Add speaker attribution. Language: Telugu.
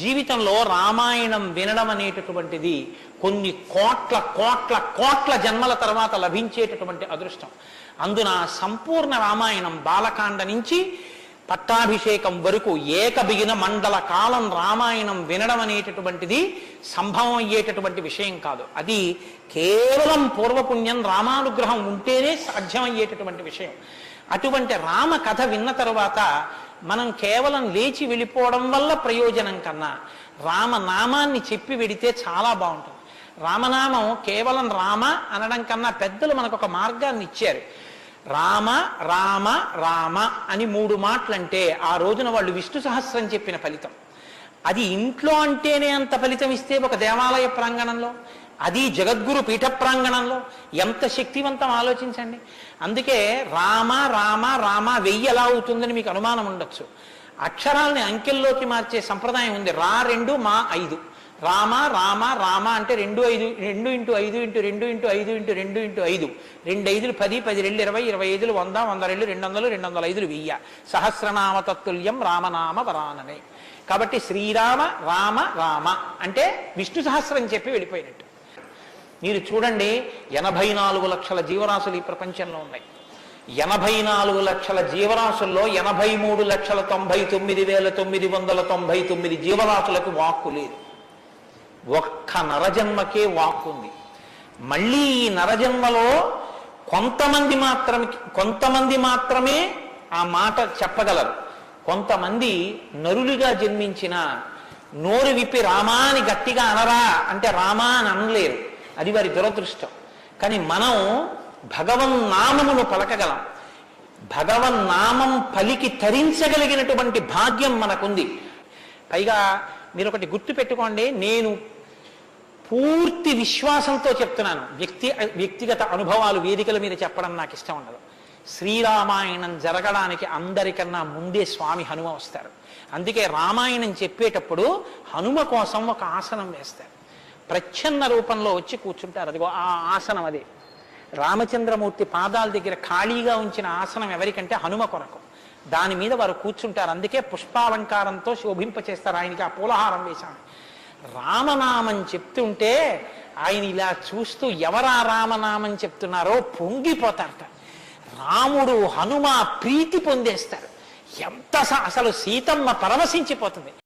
Speaker 1: జీవితంలో రామాయణం వినడం అనేటటువంటిది కొన్ని కోట్ల కోట్ల కోట్ల జన్మల తర్వాత లభించేటటువంటి అదృష్టం అందున సంపూర్ణ రామాయణం బాలకాండ నుంచి పట్టాభిషేకం వరకు ఏకబిగిన మండల కాలం రామాయణం వినడం అనేటటువంటిది సంభవం అయ్యేటటువంటి విషయం కాదు అది కేవలం పూర్వపుణ్యం రామానుగ్రహం ఉంటేనే సాధ్యమయ్యేటటువంటి విషయం అటువంటి రామ కథ విన్న తర్వాత మనం కేవలం లేచి వెళ్ళిపోవడం వల్ల ప్రయోజనం కన్నా రామనామాన్ని చెప్పి వెడితే చాలా బాగుంటుంది రామనామం కేవలం రామ అనడం కన్నా పెద్దలు మనకు ఒక మార్గాన్ని ఇచ్చారు రామ రామ రామ అని మూడు మాటలంటే ఆ రోజున వాళ్ళు విష్ణు సహస్రం చెప్పిన ఫలితం అది ఇంట్లో అంటేనే అంత ఫలితం ఇస్తే ఒక దేవాలయ ప్రాంగణంలో అది జగద్గురు పీఠ ప్రాంగణంలో ఎంత శక్తివంతం ఆలోచించండి అందుకే రామ రామ రామ వెయ్యి ఎలా అవుతుందని మీకు అనుమానం ఉండొచ్చు అక్షరాలని అంకెల్లోకి మార్చే సంప్రదాయం ఉంది రా రెండు మా ఐదు రామ రామ రామ అంటే రెండు ఐదు రెండు ఇంటూ ఐదు ఇంటూ రెండు ఇంటూ ఐదు ఇంటూ రెండు ఇంటూ ఐదు రెండు ఐదులు పది పది రెండు ఇరవై ఇరవై ఐదులు వంద వంద రెండు రెండు వందలు రెండు వందల ఐదులు వెయ్య సహస్రనామ తత్తుల్యం రామనామ వరాననే కాబట్టి శ్రీరామ రామ రామ అంటే విష్ణు సహస్రం చెప్పి వెళ్ళిపోయినట్టు మీరు చూడండి ఎనభై నాలుగు లక్షల జీవరాశులు ఈ ప్రపంచంలో ఉన్నాయి ఎనభై నాలుగు లక్షల జీవరాశుల్లో ఎనభై మూడు లక్షల తొంభై తొమ్మిది వేల తొమ్మిది వందల తొంభై తొమ్మిది జీవరాశులకు వాక్కు లేదు ఒక్క నరజన్మకే వాక్కు ఉంది మళ్ళీ ఈ నరజన్మలో కొంతమంది మాత్రమే కొంతమంది మాత్రమే ఆ మాట చెప్పగలరు కొంతమంది నరులుగా జన్మించిన నోరు విప్పి రామాని గట్టిగా అనరా అంటే రామా అని అనలేరు అది వారి దురదృష్టం కానీ మనం నామమును పలకగలం నామం పలికి తరించగలిగినటువంటి భాగ్యం మనకుంది పైగా మీరు ఒకటి గుర్తు పెట్టుకోండి నేను పూర్తి విశ్వాసంతో చెప్తున్నాను వ్యక్తి వ్యక్తిగత అనుభవాలు వేదికల మీద చెప్పడం నాకు ఇష్టం ఉండదు శ్రీరామాయణం జరగడానికి అందరికన్నా ముందే స్వామి హనుమ వస్తారు అందుకే రామాయణం చెప్పేటప్పుడు హనుమ కోసం ఒక ఆసనం వేస్తారు ప్రచ్ఛన్న రూపంలో వచ్చి కూర్చుంటారు అదిగో ఆ ఆసనం అది రామచంద్రమూర్తి పాదాల దగ్గర ఖాళీగా ఉంచిన ఆసనం ఎవరికంటే హనుమ కొరకు దాని మీద వారు కూర్చుంటారు అందుకే పుష్పాలంకారంతో శోభింపచేస్తారు ఆయనకి ఆ పూలహారం వేశాను రామనామం చెప్తుంటే ఆయన ఇలా చూస్తూ ఎవరా రామనామం చెప్తున్నారో పొంగిపోతారట రాముడు హనుమ ప్రీతి పొందేస్తారు ఎంత అసలు సీతమ్మ పరవశించిపోతుంది